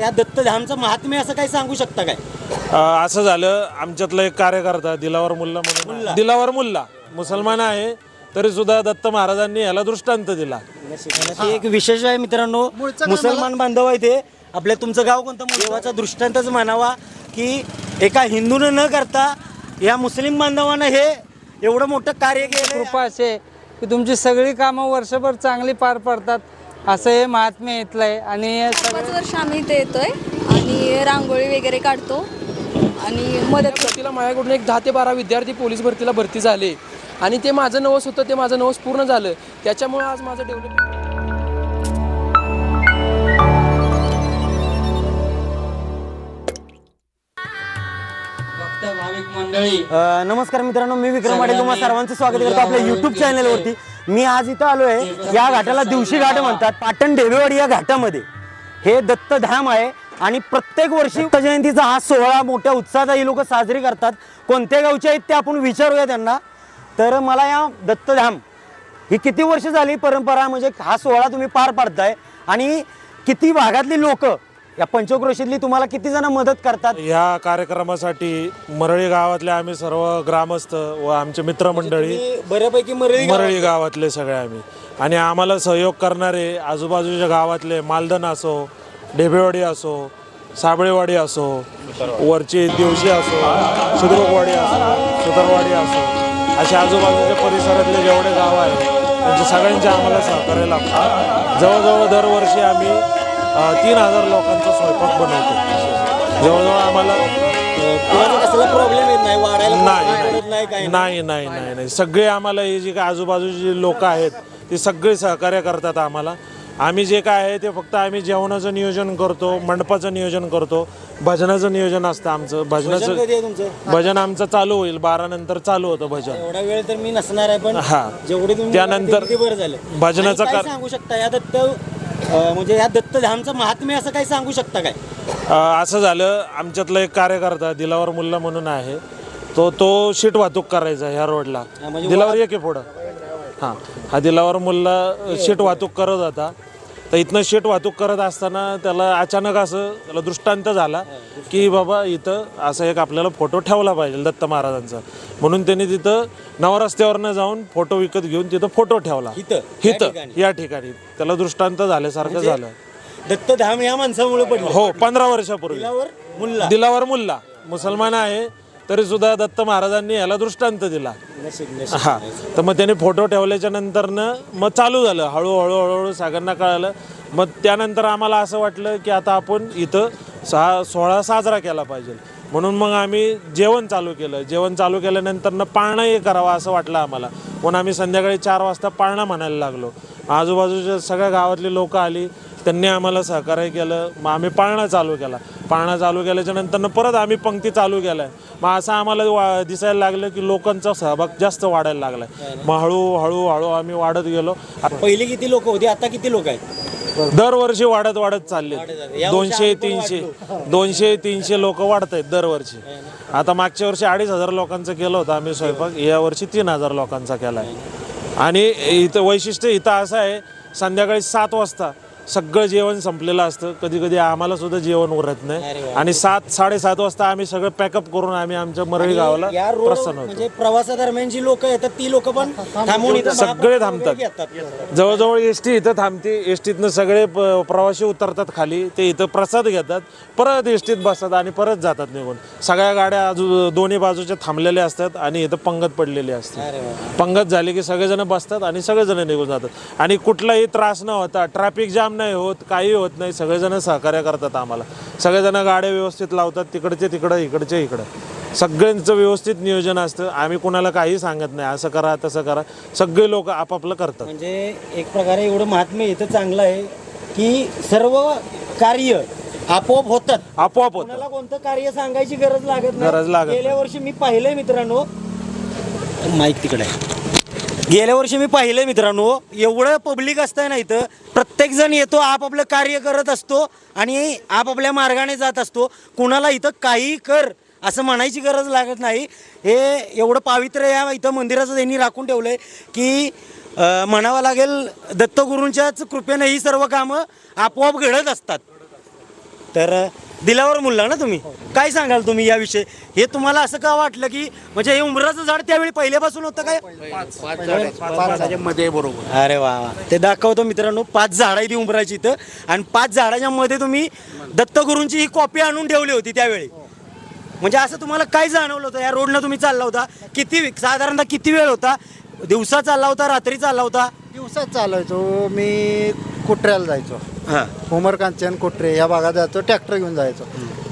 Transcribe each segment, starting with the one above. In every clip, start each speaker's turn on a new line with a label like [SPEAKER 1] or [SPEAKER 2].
[SPEAKER 1] या दत्तधामचं महात्म्य असं काही सांगू शकता काय?
[SPEAKER 2] अ, असं झालं आमच्यातला एक कार्यकर्ता दिलावर मुल्ला म्हणून दिलावर मुल्ला. मुसलमान आहे तरी सुद्धा दत्त महाराजांनी याला दृष्टांत दिला.
[SPEAKER 1] ते एक विशेष आहे मित्रांनो. मुसलमान बांधव आहे ते आपल्या तुमचं गाव कोणतं? देवाचा. दृष्टांतच म्हणावा की एका हिंदूनं न करता या मुस्लिम बांधवानं हे एवढं मोठं कार्य केलं
[SPEAKER 3] कृपा असे की तुमची सगळी कामं वर्षभर चांगली पार पडतात. असं हे महात्म्य इथलं आहे आणि सगळं
[SPEAKER 4] पाच वर्ष आम्ही इथे येतोय आणि रांगोळी वगैरे काढतो आणि मदत करतो
[SPEAKER 5] भरतीला माझ्याकडून एक दहा ते बारा विद्यार्थी पोलीस भरतीला भरती झाले. आणि ते माझं नवस होतं ते माझं नवस पूर्ण झालं. त्याच्यामुळे आज माझं डेव्हलपमेंट
[SPEAKER 1] अ, नमस्कार मित्रांनो मी विक्रम पाटील तुम्हाला सर्वांचं स्वागत करतो आपल्या युट्यूब चॅनलवरती मी आज इथं आलोय या घाटाला दिवशी घाट म्हणतात पाटण देवेवाडी या घाटामध्ये. हे दत्तधाम आहे आणि प्रत्येक वर्षी दत्त जयंतीचा हा सोहळा मोठ्या उत्साहात ही लोक साजरी करतात. कोणत्या गावचे आहेत ते आपण विचारूया त्यांना. तर मला या दत्तधाम ही किती वर्ष झाली परंपरा म्हणजे हा सोहळा तुम्ही पार पाडताय आणि किती भागातली लोक या पंचक्रोशीतली तुम्हाला किती जण मदत करतात?
[SPEAKER 2] ह्या कार्यक्रमासाठी मरळी गावातले आम्ही सर्व ग्रामस्थ व आमचे मित्रमंडळी
[SPEAKER 1] बऱ्यापैकी मरळी
[SPEAKER 2] मरळी गावातले सगळे आम्ही. आणि आम्हाला सहयोग करणारे आजूबाजूच्या गावातले मालदण असो ढेबेवाडी असो साबळेवाडी असो वरची दिवशी असो सुद्रुकवाडी असो सुतरवाडी असो असे आजूबाजूच्या परिसरातले जेवढे गाव आहेत त्यांचे सगळ्यांचे आम्हाला सहकार्य लागतं जवळजवळ दरवर्षी आम्ही तीन हजार लोकांचा स्वयंपाक बनवतो. जवळजवळ आम्हाला
[SPEAKER 1] कसला प्रॉब्लेम येत नाही? वाढायला
[SPEAKER 2] नाही
[SPEAKER 1] नाही.
[SPEAKER 2] नाही नाही नाही नाही सगळे आम्हाला हे जे काय आजूबाजूची लोक आहेत ते सगळे सहकार्य करतात आम्हाला. आम्ही जे काय आहे ते फक्त आम्ही जेवणाचं नियोजन करतो मंडपाचं नियोजन करतो भजनाचं नियोजन असतं आमचं.
[SPEAKER 1] भजन
[SPEAKER 2] भजनाचं
[SPEAKER 1] कधी आहे तुमचं?
[SPEAKER 2] भजन आमचं चालू होईल बारा नंतर चालू होतं भजन.
[SPEAKER 1] एवढा वेळ तर मी नसणार आहे पण
[SPEAKER 2] हा.
[SPEAKER 1] जेवढे तुम्ही
[SPEAKER 2] त्यानंतर
[SPEAKER 1] किती बरं झालं.
[SPEAKER 2] भजनाचं
[SPEAKER 1] आणि काय
[SPEAKER 2] कर-
[SPEAKER 1] सांगू शकता अं, म्हणजे या दत्तधामचं महात्म्य असं काही सांगू शकता काय?
[SPEAKER 2] अ, असं झालं आमच्यातला एक कार्यकर्ता दिलावर मुल्ला म्हणून आहे. तो तो शीट वाहतूक करायचा ह्या रोडला.
[SPEAKER 1] म्हणजे
[SPEAKER 2] दिलावर एक पुढं. हां हा दिलावर मुल्ला शीट वाहतूक करत होता. तर इथनं शीट वाहतूक करत असताना त्याला अचानक असं त्याला दृष्टांत झाला की बाबा इथं असं एक आपल्याला फोटो ठेवला पाहिजे दत्त महाराजांचा. म्हणून त्यांनी तिथं नवरस्त्यावरनं जाऊन फोटो विकत घेऊन तिथं फोटो ठेवला.
[SPEAKER 1] इथं? या
[SPEAKER 2] इथं
[SPEAKER 1] ठिकाणी? म्हणजे
[SPEAKER 2] या ठिकाणी. त्याला दृष्टांत झाल्यासारखं झालं.
[SPEAKER 1] दत्तधाम या माणसामुळे पडलं.
[SPEAKER 2] हो पंधरा वर्षापूर्वी.
[SPEAKER 1] दिलावर मुल्ला.
[SPEAKER 2] दिलावर मुल्ला. मुसलमान आहे. तरी सुद्धा दत्त महाराजांनी याला दृष्टांत दिला. हा. तर मग त्याने फोटो ठेवल्याच्या नंतरनं मग चालू झालं. हळूहळू हळूहळू सगळ्यांना कळालं. मग त्यानंतर आम्हाला असं वाटलं की आता आपण इथं सा सोहळा साजरा केला पाहिजे. म्हणून मग आम्ही जेवण चालू केलं. जेवण चालू केल्यानंतरनं पाळणं हे करावं असं वाटलं आम्हाला. म्हणून आम्ही संध्याकाळी चार वाजता पाळणं म्हणायला लागलो. आजूबाजूच्या सगळ्या गावातली लोक आली. त्यांनी आम्हाला सहकार्य केलं. मग आम्ही पाळणं चालू केला. पाळणं चालू केल्याच्या नंतरनं परत आम्ही पंक्ती चालू केल्या. मग असं आम्हाला वा दिसायला लागलं की लोकांचा सहभाग जास्त वाढायला लागला मग हळू हळू हळू आम्ही वाढत गेलो.
[SPEAKER 1] पहिली किती लोक होती आता किती लोक आहेत?
[SPEAKER 2] दरवर्षी वाढत वाढत चालले दोनशे तीनशे दोनशे तीनशे लोक वाढत आहेत दरवर्षी. आता मागच्या वर्षी अडीच हजार लोकांचं केलं होतं आम्ही स्वयंपाक. या वर्षी तीन हजार लोकांचा केला आहे आणि इथं वैशिष्ट्य इथं असं आहे संध्याकाळी सात वाजता सगळं जेवण संपलेलं असतं. कधी कधी आम्हाला सुद्धा जेवण उरत नाही. आणि सात साडेसात वाजता आम्ही सगळं पॅकअप करून आम्ही आमच्या मरळी गावाला
[SPEAKER 1] या रोड
[SPEAKER 2] प्रस्थान होतो.
[SPEAKER 1] म्हणजे प्रवासादरम्यान जी लोक येतात ती लोक पण थांबून इथं
[SPEAKER 2] सगळे
[SPEAKER 1] महाप्रसाद
[SPEAKER 2] थांबतात.
[SPEAKER 1] वगैरे घेतात.
[SPEAKER 2] जवळजवळ एस टी इथं थांबते. एस टीतनं सगळे प- प्रवासी उतरतात खाली. ते इथं प्रसाद घेतात. परत एस टीत बसतात आणि परत जातात निघून. सगळ्या गाड्या आजू दोन्ही बाजूच्या थांबलेल्या असतात आणि इथं पंगत पडलेली असते.
[SPEAKER 1] अरे वा.
[SPEAKER 2] पंगत झाली की सगळेजण बसतात आणि सगळेजण निघून जातात. आणि कुठलाही त्रास न होता ट्रॅफिक जाम नाही होत काही होत नाही. सगळेजण सहकार्य करतात आम्हाला. सगळेजण गाड्या व्यवस्थित लावतात तिकडचे तिकडं इकडचे इकडं. सगळ्यांचं व्यवस्थित नियोजन असतं. आम्ही कुणाला काही सांगत नाही. असं करा तसं करा. सगळे लोक आपापलं करतात.
[SPEAKER 1] म्हणजे एक प्रकारे एवढं महात्म्य इथं चांगलं आहे की सर्व कार्य आपोआप होतात.
[SPEAKER 2] आपोआप होतं
[SPEAKER 1] कोणाला कोणतं कार्य सांगायची गरज लागत नाही.
[SPEAKER 2] गरज लागत
[SPEAKER 1] गेल्या वर्षी मी पाहिलंय मित्रांनो. माईक तिकडे आहे. गेल्या वर्षी मी पाहिलं मित्रांनो एवढं पब्लिक असतंय ना इथं प्रत्येक जण येतो आपापलं कार्य करत असतो आणि आपापल्या मार्गाने जात असतो. कुणाला इथं काही कर असं म्हणायची गरज लागत नाही. हे एवढं पावित्र्य या इथं मंदिराचं त्यांनी राखून ठेवलं आहे की म्हणावं लागेल दत्तगुरूंच्याच कृपेनं ही सर्व कामं आपोआप घडत असतात. तर दिलावर मुल्ला ना तुम्ही? काय सांगाल तुम्ही याविषयी? हे तुम्हाला असं का वाटलं की म्हणजे हे उमराचं झाड त्यावेळी पहिल्यापासून होतं काय?
[SPEAKER 6] मध्ये बरोबर.
[SPEAKER 1] अरे वा वा. ते दाखवतो मित्रांनो पाच झाडं आहे ती उंबराची इथं. आणि पाच झाडाच्या मध्ये तुम्ही दत्तगुरूंची ही कॉपी आणून ठेवली होती त्यावेळी. म्हणजे असं तुम्हाला काय जाणवलं होतं? या रोडनं तुम्ही चालला होता. किती साधारणतः किती वेळ होता? दिवसा चालला होता रात्री चालला होता?
[SPEAKER 7] दिवसात चालायचो. मी कुत्र्याला जायचो.
[SPEAKER 1] हां.
[SPEAKER 7] उमर कांचन कुत्रे या भागात जायचो ट्रॅक्टर घेऊन जायचो.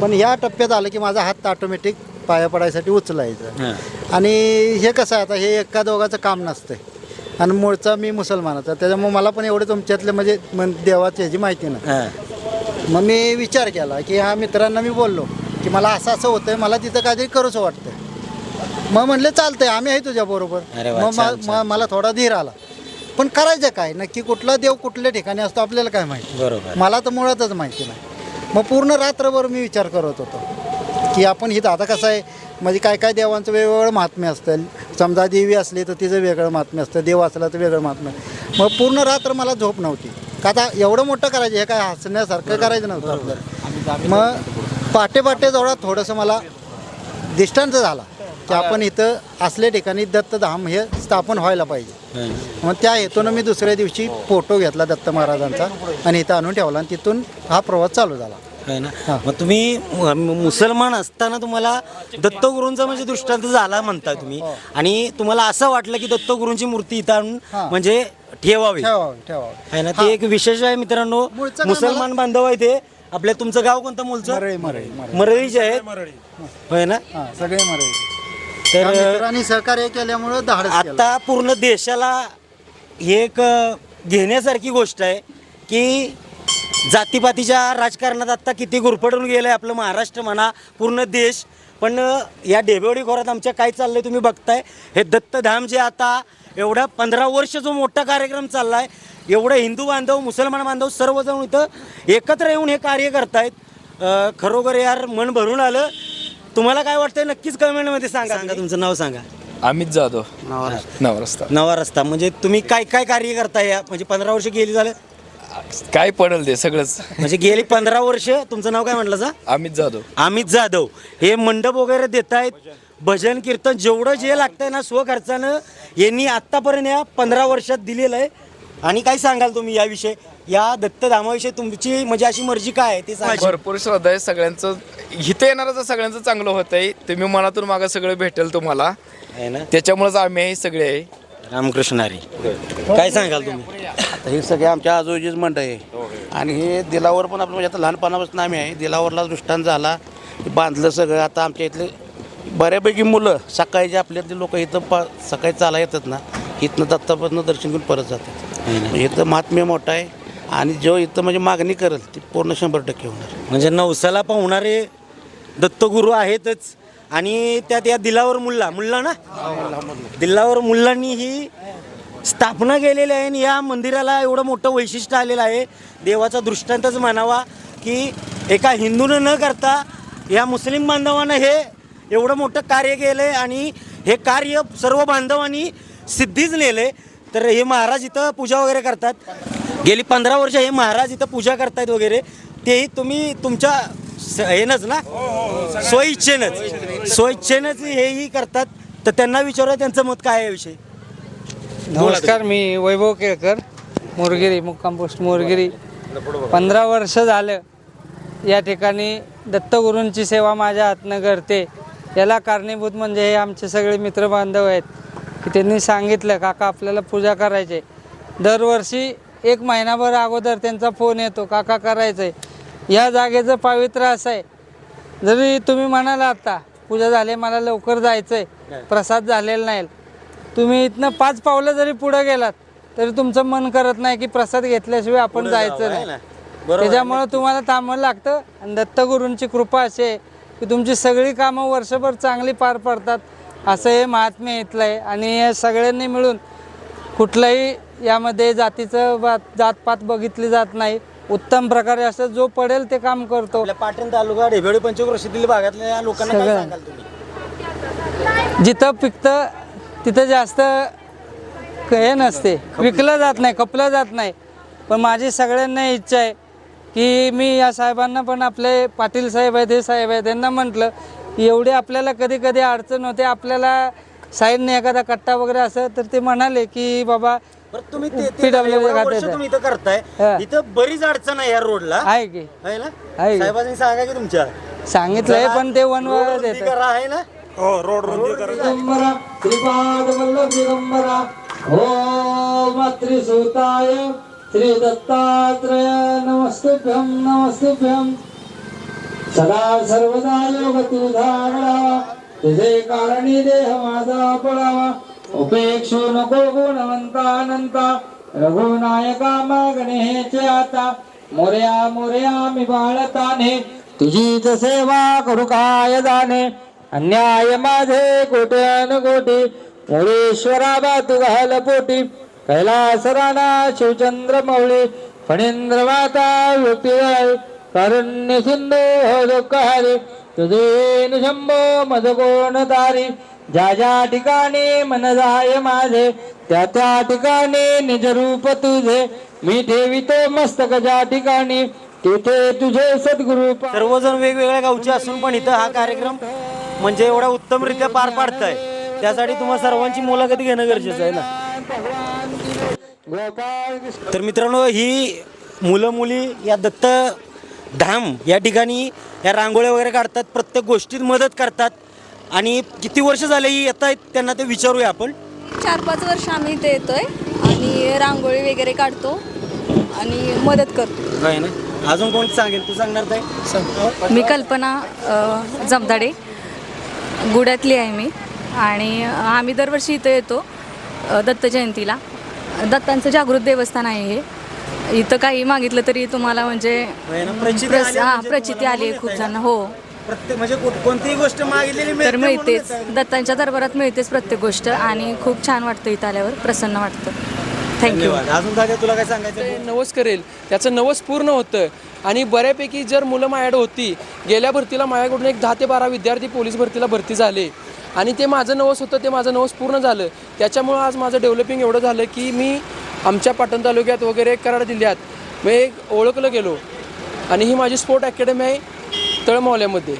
[SPEAKER 7] पण या टप्प्यात आलं की माझा हात ऑटोमॅटिक पाया पडायसाठी उचलायचं. आणि हे कसं आहे आता हे एका दोघाचं काम नसतंय. आणि मूळचा मी मुसलमानाचा त्याच्यामुळे मला पण एवढे तुमच्यातले म्हणजे मन देवाची ह्याची माहिती नाही. मग मी विचार केला की ह्या मित्रांना मी बोललो की मला असं असं होतंय मला तिथं काहीतरी करूच वाटतंय. मग म्हणले चालतंय आम्ही आहे तुझ्याबरोबर
[SPEAKER 1] अरे वा,
[SPEAKER 7] मग
[SPEAKER 1] छान,
[SPEAKER 7] मा- मा- मला थोडा धीर आला. पण करायचं काय? नक्की कुठला देव कुठल्या ठिकाणी असतो आपल्याला काय माहिती?
[SPEAKER 1] बरोबर.
[SPEAKER 7] मला तर मुळातच माहिती नाही. मग पूर्ण रात्रभर मी विचार करत होतो की आपण ही आता कसं आहे म्हणजे काय काय देवांचं वेगवेगळं महात्म्य असतं. समजा देवी असली तर तिचं वेगळं महात्म्य असतं. देव असला तर वेगळं महात्म्य. मग पूर्ण रात्र मला झोप नव्हती. का आता एवढं मोठं करायचं हे काय हसण्यासारखं करायचं नव्हतं आपल्याला. मग पाटे पाटे जवळ थोडंसं मला दिष्टांत झाला. की आपण इथं असल्या ठिकाणी दत्तधाम हे स्थापन व्हायला पाहिजे. मग त्या हेतून मी दुसऱ्या दिवशी फोटो घेतला दत्त महाराजांचा आणि इथं आणून ठेवला आणि तिथून हा प्रवास चालू झाला.
[SPEAKER 1] आहे ना? मग तुम्ही मुसलमान असताना तुम्हाला दत्तगुरूंचा म्हणजे दृष्टांत झाला म्हणता तुम्ही. आणि तुम्हाला असं वाटलं की दत्तगुरूंची मूर्ती इथं आणून
[SPEAKER 7] हा.
[SPEAKER 1] म्हणजे ठेवावी. आहे ना? ते एक विशेष आहे मित्रांनो. मुसलमान बांधव आहे ते. आपल्या तुमचं गाव कोणतं मूलचं
[SPEAKER 7] मरळी मरळी मरळी.
[SPEAKER 1] मरळीचे आहेत होय ना?
[SPEAKER 7] हां सगळे मरळी.
[SPEAKER 1] तर
[SPEAKER 7] मित्रांनी सहकार्य केल्यामुळं धाडस केलं.
[SPEAKER 1] आता पूर्ण देशाला ही एक अ, घेण्यासारखी गोष्ट आहे की जातीपातीच्या राजकारणात आता किती गुरफटून गेलं आहे आपलं महाराष्ट्र म्हणा पूर्ण देश. पण अ, या डेबेवडी खोऱ्यात आमच्या काय चाललंय तुम्ही बघताय? हे दत्तधाम जे आता एवढा पंधरा वर्ष जो मोठा कार्यक्रम चालला आहे एवढं हिंदू बांधव मुसलमान बांधव सर्वजण इथं एकत्र येऊन हे कार्य करतायत. अ, खरोखर यार मन भरून आलं. तुम्हाला काय वाटतंय? नक्कीच कमेंटमध्ये सांगा सांगा तुमचं नाव सांगा.
[SPEAKER 8] अमित जाधव. नवा रस्ता.
[SPEAKER 1] नवा रस्ता. म्हणजे तुम्ही काय काय कार्य करताय या? म्हणजे पंधरा वर्ष गेली झालं?
[SPEAKER 8] काय पडेल ते सगळंच.
[SPEAKER 1] म्हणजे गेली पंधरा वर्ष तुमचं नाव काय म्हटलं सा
[SPEAKER 8] अमित जाधव.
[SPEAKER 1] अमित जाधव. हे मंडप वगैरे देत आहेत भजन कीर्तन जेवढं जे लागतंय ना स्वखर्चानं यांनी आत्तापर्यंत या पंधरा वर्षात दिलेलं आहे. आणि काय सांगाल तुम्ही याविषयी? या दत्तधामाविषयी तुमची म्हणजे अशी मर्जी काय आहे ते सांगा.
[SPEAKER 8] भरपूर श्रद्धा आहे सगळ्यांचं. इथे येणारच सगळ्यांचं चांगलं होत आहे तुम्ही मनातून मागं सगळं भेटेल तुम्हाला.
[SPEAKER 1] आहे ना?
[SPEAKER 8] त्याच्यामुळेच आम्ही हे सगळे. आहे
[SPEAKER 1] रामकृष्ण हरी. काय सांगाल तुम्ही?
[SPEAKER 6] हे सगळे आमच्या आजोजीच मंडळ आहे. आणि हे दिलावर पण आपलं म्हणजे आता लहानपणापासून आम्ही आहे. दिलावरला दृष्टांत झाला. बांधलं सगळं. आता आमच्या इथले बऱ्यापैकी मुलं सकाळी जे आपल्यातले लोक इथं पा सकाळी चाला येतात ना इथनं दत्तापासून दर्शन घेऊन परत जातात. इथं महात्म्य मोठं आहे आणि जो इथं म्हणजे मागणी करेल ती पूर्ण शंभर टक्के होणार.
[SPEAKER 1] म्हणजे नवसाला पावणारे दत्तगुरू आहेतच आणि त्यात या दिलावर मुल्ला मुल्ला ना? दिलावर मुल्लांनी ही स्थापना केलेली आहे आणि या मंदिराला एवढं मोठं वैशिष्ट्य आलेलं आहे. देवाचा दृष्टांतच म्हणावा की एका हिंदूनं न करता या मुस्लिम बांधवानं हे एवढं मोठं कार्य केलं आहे आणि हे कार्य सर्व बांधवांनी सिद्धीच नेले तर हे महाराज इथं पूजा वगैरे करतात. गेली पंधरा वर्ष हे महाराज इथं पूजा करतायत वगैरे. तेही तुम्ही तुमच्या स- हेनच ना? स्वइच्छेनंच. स्वइच्छेनंच. हेही करतात. तर त्यांना विचारूया त्यांचं मत काय आहे याविषयी?
[SPEAKER 3] नमस्कार मी वैभव केळकर मोरगिरी मुक्काम पोस्ट मोरगिरी. पंधरा वर्ष झालं या ठिकाणी दत्तगुरूंची सेवा माझ्या हातनं घडते याला कारणीभूत म्हणजे हे आमचे सगळे मित्रबांधव आहेत. की त्यांनी सांगितलं काका आपल्याला पूजा करायची आहे." दरवर्षी एक महिनाभर अगोदर त्यांचा फोन येतो काका करायचं आहे या जागेचं पावित्र्य असं आहे. जरी तुम्ही म्हणाला आता पूजा झाली मला लवकर जायचं आहे प्रसाद झालेला नाही. तुम्ही इथनं पाच पावलं जरी पुढे गेलात तरी तुमचं मन करत नाही की प्रसाद घेतल्याशिवाय आपण जायचं नाही. त्याच्यामुळं तुम्हाला थांबावं लागतं. आणि दत्तगुरूंची कृपा अशी आहे की तुमची सगळी कामं वर्षभर चांगली पार पडतात. असं हे महात्म्य इथलं आहे आणि हे सगळ्यांनी मिळून कुठलंही यामध्ये जातीचं बा जातपात बघितली जात नाही. उत्तम प्रकारे असं जो पडेल ते काम करतो.
[SPEAKER 1] आपल्या पाटण तालुका ढेबेळी पंचक्रोशीतील भागातल्या लोकांना काय
[SPEAKER 3] सगळं.
[SPEAKER 1] सांगाल तुम्ही?
[SPEAKER 3] जिथं पिकतं तिथं जास्त क- हे नसते. विकलं जात नाही खपलं जात नाही. पण माझी सगळ्यांना इच्छा आहे की मी या साहेबांना पण आपले पाटील साहेब आहेत हे साहेब आहेत त्यांना म्हटलं एवढे आपल्याला कधी कधी अडचण होते आपल्याला साईडने एखादा कट्टा वगैरे असं तर ते म्हणाले की बाबा
[SPEAKER 1] बरं तुम्ही ते- ते
[SPEAKER 3] PWD
[SPEAKER 1] एवढं
[SPEAKER 3] खात्यात
[SPEAKER 1] वर्ष
[SPEAKER 3] आहे.
[SPEAKER 1] तुम्ही इथं करताय.
[SPEAKER 3] हा.
[SPEAKER 1] इथं बरीच अडचण आहे या रोडला.
[SPEAKER 3] आहे की.
[SPEAKER 1] आहे ना?
[SPEAKER 3] आहे.
[SPEAKER 1] साहेबांनी सांगा की तुमच्या.
[SPEAKER 3] सांगितलंय पण ते वन
[SPEAKER 1] रोड
[SPEAKER 3] वर
[SPEAKER 1] रुंदी
[SPEAKER 3] देत
[SPEAKER 1] करा आहे ना?
[SPEAKER 2] हो रोड रुंदी करा.
[SPEAKER 3] दिगंबरा दिगंबरा सदा सर्वदा योग तुझा घडावा तुझे कारणी देह माझा पडावा. उपेक्षो नको गुणवंता अनंता रघुनायका मागणे आता. मोर्या मोर्या मी बाळताने. तुझीच सेवा करू काय जाणे? अन्याय माझे कोटे कोटी मुळेश्वरा बा तू घाल पोटी. कैलास राणा शिवचंद्र मौळी फणींद्र माता युपी कारुण्य सिंधू दुःखहारी तुझे मज कोण तारी ज्या ज्या ठिकाणी मन जाय माझे त्या त्या ठिकाणी निज रूप तुझे। मी ठेवितो मस्तक ज्या ठिकाणी तिथे तुझे सद्गुरु
[SPEAKER 1] सर्वजण वेगवेगळ्या गावचे असून पण इथं हा कार्यक्रम म्हणजे एवढा उत्तमरित्या पार पाडताय. त्यासाठी तुम्हाला सर्वांची मुलाखत घेणं गरजेचं आहे ना. तर मित्रांनो ही मुलं मुली या दत्त धाम या ठिकाणी या रांगोळ्या वगैरे काढतात प्रत्येक गोष्टीत मदत करतात. आणि किती वर्ष झाले ही येत आहेत त्यांना ते विचारूया आपण?
[SPEAKER 4] चार पाच वर्ष आम्ही इथे येतोय आणि रांगोळी वगैरे काढतो आणि मदत करतो.
[SPEAKER 1] ना? अजून कोण सांगेल? तू सांगणार काय
[SPEAKER 9] मी कल्पना अ, जमदाडे. गुड्यातली आहे मी. आणि आम्ही दरवर्षी इथं येतो अ, दत्त जयंतीला. दत्तांचं जागृत देवस्थान आहे हे. इथं काही मागितलं तरी तुम्हाला म्हणजे
[SPEAKER 1] होय ना? प्रचिती
[SPEAKER 9] प्रस-
[SPEAKER 1] आली
[SPEAKER 9] हा
[SPEAKER 1] म्हणजे
[SPEAKER 9] प्रचिती
[SPEAKER 1] तुम्हाला
[SPEAKER 9] आली आहे खूप जण? हो.
[SPEAKER 1] प्रत्येक म्हणजे कोण- कोणतीही गोष्ट मागितलेली मिळते
[SPEAKER 9] तर
[SPEAKER 1] म्हणून
[SPEAKER 9] मिळतेच. दत्तांच्या दरबारात मिळतेच प्रत्येक गोष्ट आणि खूप छान वाटतं इथं आल्यावर प्रसन्न वाटतं. थँक्यू
[SPEAKER 1] धन्यवाद. अजून काय तुला काय सांगायचं
[SPEAKER 5] ते नवस करेल त्याचं नवस पूर्ण होतं आणि बऱ्यापैकी जर मुलं माझ्याकडे होती गेल्या भरतीला माझ्याकडून एक दहा ते बारा विद्यार्थी पोलीस भरतीला भरती झाले. आणि ते माझं नवस होतं ते माझं नवस पूर्ण झालं. त्याच्यामुळं आज माझं डेव्हलपिंग एवढं झालं की मी आमच्या पाटण तालुक्यात वगैरे कराड जिल्ह्यात मी एक ओळखलं गेलो. आणि ही माझी स्पोर्ट अकॅडमी आहे तळमावल्यामध्ये.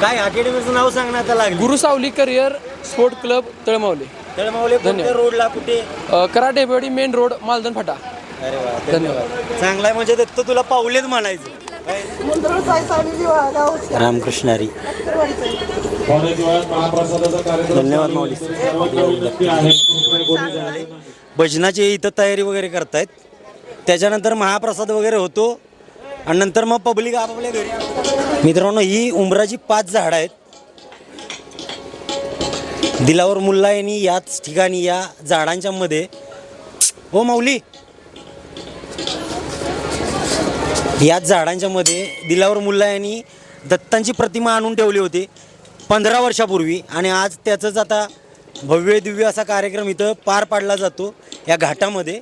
[SPEAKER 1] काय अकॅडमीचं नाव सांगणं आता लागलं.
[SPEAKER 5] Gurusavali career sport club Talmavale.
[SPEAKER 1] Talmavale कोणत्या
[SPEAKER 5] धन्यवाद.
[SPEAKER 1] रोडला कुठे?
[SPEAKER 5] अ, कराड डेबेवाडी मेन रोड मालदन फाटा.
[SPEAKER 1] अरे वा
[SPEAKER 5] धन्यवाद.
[SPEAKER 1] चांगला आहे म्हणजे दत्त तुला पावलेच म्हणायचं. रामकृष्ण हरी धन्यवाद माऊली भजनाची इथं तयारी वगैरे करतायत. त्याच्यानंतर महाप्रसाद वगैरे होतो. आणि नंतर मग पब्लिक आपापल्या घरी मित्रांनो ही उंबराची पाच झाडं आहेत. दिलावर मुल्ला यांनी याच ठिकाणी या झाडांच्या मध्ये हो माऊली. याच झाडांच्या मध्ये दिलावर मुल्ला यांनी दत्तांची प्रतिमा आणून ठेवली होती पंधरा वर्षापूर्वी. आणि आज त्याचंच आता भव्य दिव्य असा कार्यक्रम इथं पार पाडला जातो या घाटामध्ये.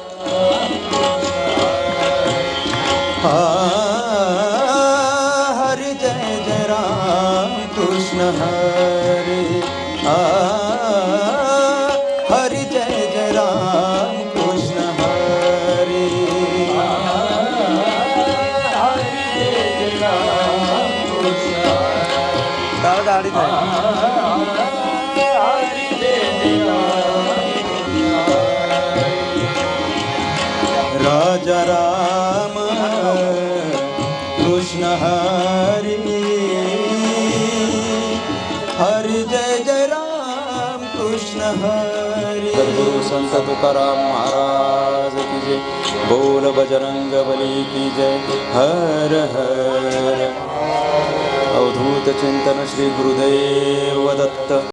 [SPEAKER 10] राम कृष्ण हरी हरि जय जय राम कृष्ण हरी। गुरु संत तुकाराम महाराज की जय। बोल बजरंग बली की जय। हर हर। अवधूत चिंतन श्री गुरुदेव दत्त।